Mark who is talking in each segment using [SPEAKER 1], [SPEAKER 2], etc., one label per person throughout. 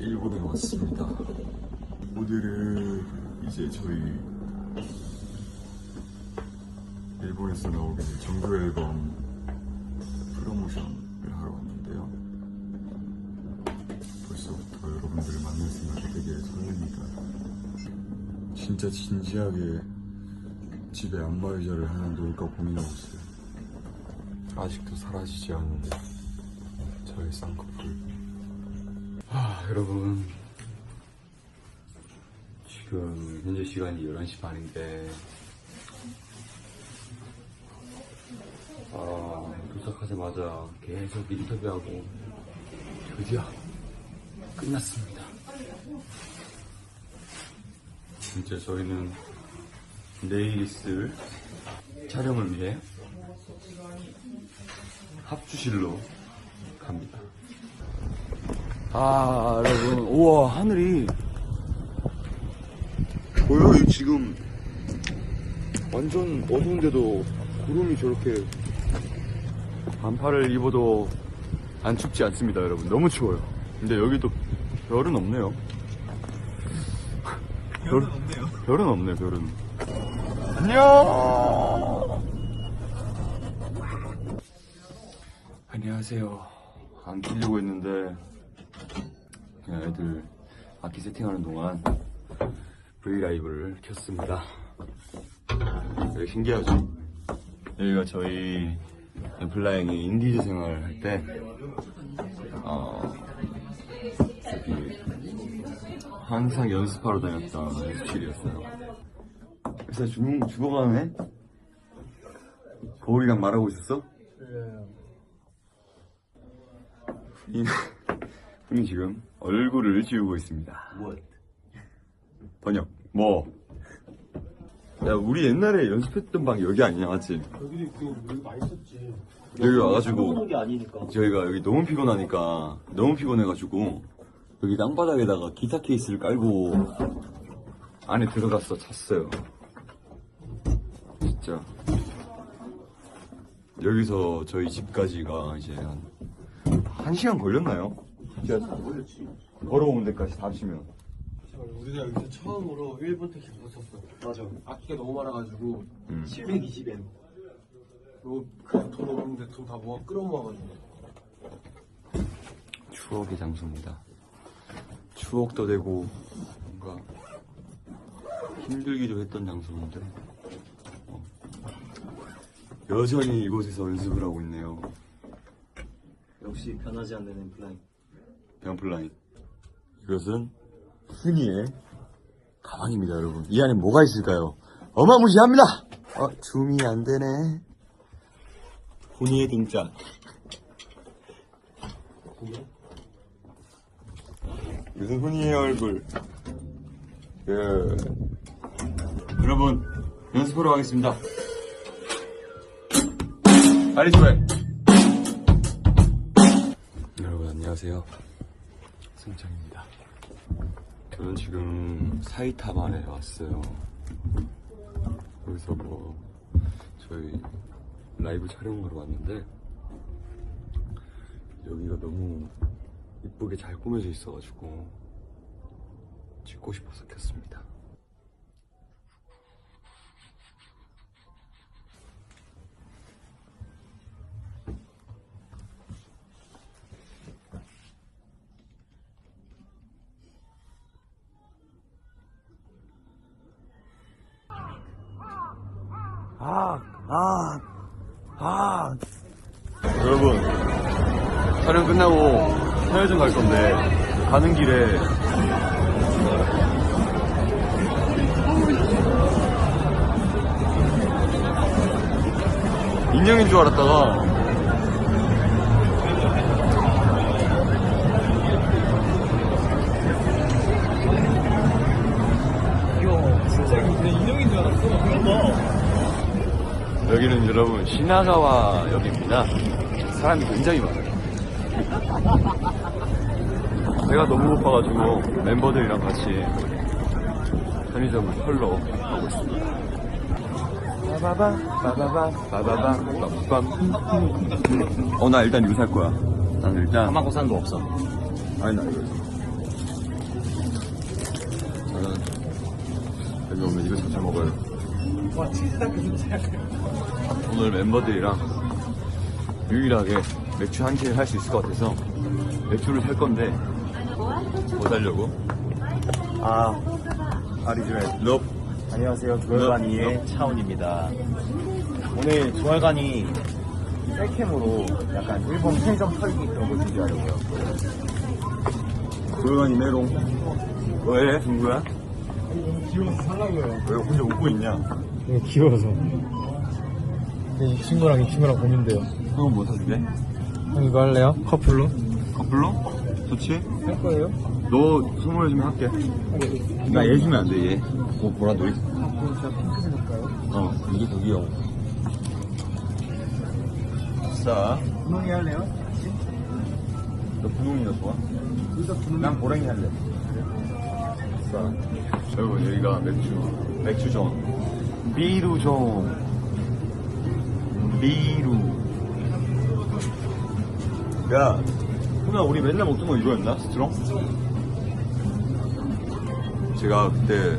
[SPEAKER 1] 일본에 왔습니다. 오늘은 이제 저희 일본에서 나오게 된 정규 앨범 프로모션을 하러 왔는데요. 벌써부터 여러분들을 만날 생각이 되게 설렙니다. 진짜 진지하게 집에 안마의자를 하나 놓을까 고민하고 있어요. 아직도 사라지지 않은 저의 쌍꺼풀. 아, 여러분. 지금 현재 시간이 11시 반인데, 아, 도착하자마자 계속 인터뷰하고, 드디어 끝났습니다. 진짜 저희는 내일 있을 촬영을 위해 합주실로 갑니다. 아, 여러분, 우와, 하늘이. 보여요? 이 지금 완전 어두운데도 구름이 저렇게 반팔을 입어도 안 춥지 않습니다, 여러분. 너무 추워요. 근데 여기도 별은 없네요. 별은 없네요. 별은 없네, 별은. 안녕! 안녕하세요. 안 키려고 했는데, 그냥 애들 악기 세팅하는 동안 브이라이브를 켰습니다. 되게 신기하죠? 여기가 저희 엠플라잉이 인디즈 생활 할 때, 어, 항상 연습하러 다녔던 연습실이었어요. 그래서 죽, 죽어가네? 거울이랑 말하고 있었어? 훈 이, 훈이 지금 얼굴을 지우고 있습니다.
[SPEAKER 2] 뭐?
[SPEAKER 1] 번역. 뭐? 야, 우리 옛날에 연습했던 방이 여기 아니냐, 맞지?
[SPEAKER 2] 여기 그 여기 많이 썼지.
[SPEAKER 1] 여기 와가지고,
[SPEAKER 2] 게 아니니까.
[SPEAKER 1] 저희가 여기 너무 피곤하니까, 너무 피곤해가지고, 여기 땅바닥에다가 기타 케이스를 깔고, 안에 들어가서 잤어요. 진짜. 여기서 저희 집까지가 이제 한, 한 시간 걸렸나요?
[SPEAKER 2] 진짜.
[SPEAKER 1] 걸어오는 데까지 다 합치면.
[SPEAKER 3] 우리가 여기서 처음으로 1번 택시 붙었어.
[SPEAKER 2] 맞아.
[SPEAKER 3] 악기가 너무 많아가지고
[SPEAKER 1] 음.
[SPEAKER 2] 720엔.
[SPEAKER 3] 그돈 없는데 돈 다 모아 끌어모아가지고
[SPEAKER 1] 추억의 장소입니다. 추억도 되고 뭔가 힘들기도 했던 장소인데 어, 여전히 이곳에서 연습을 하고 있네요.
[SPEAKER 2] 역시 변하지 않는 엠플라잉.
[SPEAKER 1] 병플라인. 이것은 흔히의 가방입니다, 여러분. 이 안에 뭐가 있을까요? 어마무시합니다. 어, 줌이 안 되네. 훈이의 등짝. 이것은 훈이의 얼굴. 그 여러분 연습하러 가겠습니다. 빨리 좀 해. 여러분 안녕하세요. 승창입니다. 저는 지금 사이타마에 왔어요. 여기서 뭐 저희 라이브 촬영하러 왔는데 여기가 너무 이쁘게 잘 꾸며져 있어가지고 찍고 싶어서 켰습니다. 아, 아, 아. 여러분, 촬영 끝나고 편의점 갈 건데, 가는 길에, 인형인 줄 알았다가, 여기는 여러분 시나가와 역입니다. 사람이 굉장히 많아요. 제가 너무 고파가지고 멤버들이랑 같이 편의점을 털러 가고 있습니다. 바바바 바바바 바바바 빰빰 어나 일단 이거 살 거야 난 일단
[SPEAKER 2] 하마고산도 없어
[SPEAKER 1] 아니 나 이거 저는 여기 오면 이거 자주 먹어요
[SPEAKER 3] 와 치즈 다크 진짜
[SPEAKER 1] 오늘 멤버들이랑 유일하게 맥주 한 캔을 할 수 있을 것 같아서 맥주를 살 건데 뭐 사려고?
[SPEAKER 2] 아, 아리즈맨.
[SPEAKER 1] 럽
[SPEAKER 2] 안녕하세요. 조혈관이의 차훈입니다. 오늘 조혈관이 셀캠으로 약간 일본 편의점 털기 그런 거 준비하려고요.
[SPEAKER 1] 조용한 이메롱 왜 친구야?
[SPEAKER 3] 귀여워서 살라고요
[SPEAKER 1] 왜 혼자 웃고 있냐?
[SPEAKER 3] 이거 귀여워서 이 친구랑 이 친구랑 고민돼요
[SPEAKER 1] 형은 뭐 사줄게?
[SPEAKER 3] 형 이거 할래요? 커플로?
[SPEAKER 1] 커플로? 좋지?
[SPEAKER 3] 할 거예요?
[SPEAKER 1] 너 선물 해주면 할게 나 얘 주면 안 돼 얘. 뭐 보라돌이?
[SPEAKER 3] 그럼 제가 핑크색 할까요?
[SPEAKER 1] 어 이게 더 귀여워 자,
[SPEAKER 3] 분홍이 할래요?
[SPEAKER 1] 너 분홍이 더 좋아?
[SPEAKER 3] 이거 분홍이
[SPEAKER 1] 난 보랭이 할래. 자, 여러분 여기가 맥주, 맥주점, 비루점, 비루. 야, 훈아 우리 맨날 먹던 거 이거였나? 스트롱? 제가 그때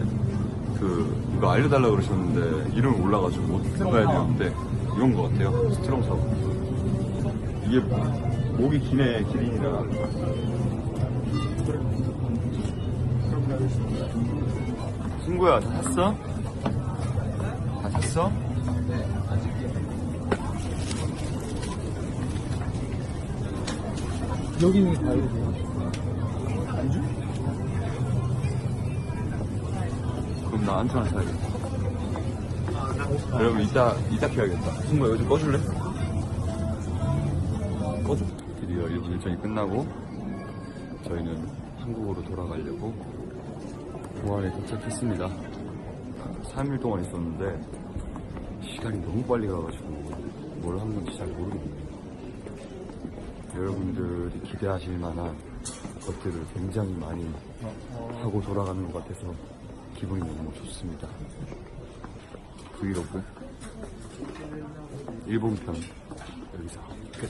[SPEAKER 1] 그 이거 알려달라 그러셨는데 이름 이 몰라가지고 못 들어가야 되는데 이런 거 같아요. 스트롱 사고. 이게 목이 기네 기린이라. 친구야, 다 샀어? 다 샀어?
[SPEAKER 3] 여기 있는 게 다르세요
[SPEAKER 1] 안주? 그럼 나 안주 하나 사야겠다. 여러분, 이따, 이따 켜야겠다. 친구야, 이거 좀 꺼줄래? 꺼줘. 드디어 일본 일정이 끝나고, 저희는 한국으로 돌아가려고 공항에 도착했습니다. 3일 동안 있었는데, 시간이 너무 빨리 가가지고, 뭘 한 건지 잘 모르겠네요. 여러분들이 기대하실 만한 것들을 굉장히 많이 하고 돌아가는 것 같아서 기분이 너무 좋습니다. 브이로그 일본 편 여기서 끝.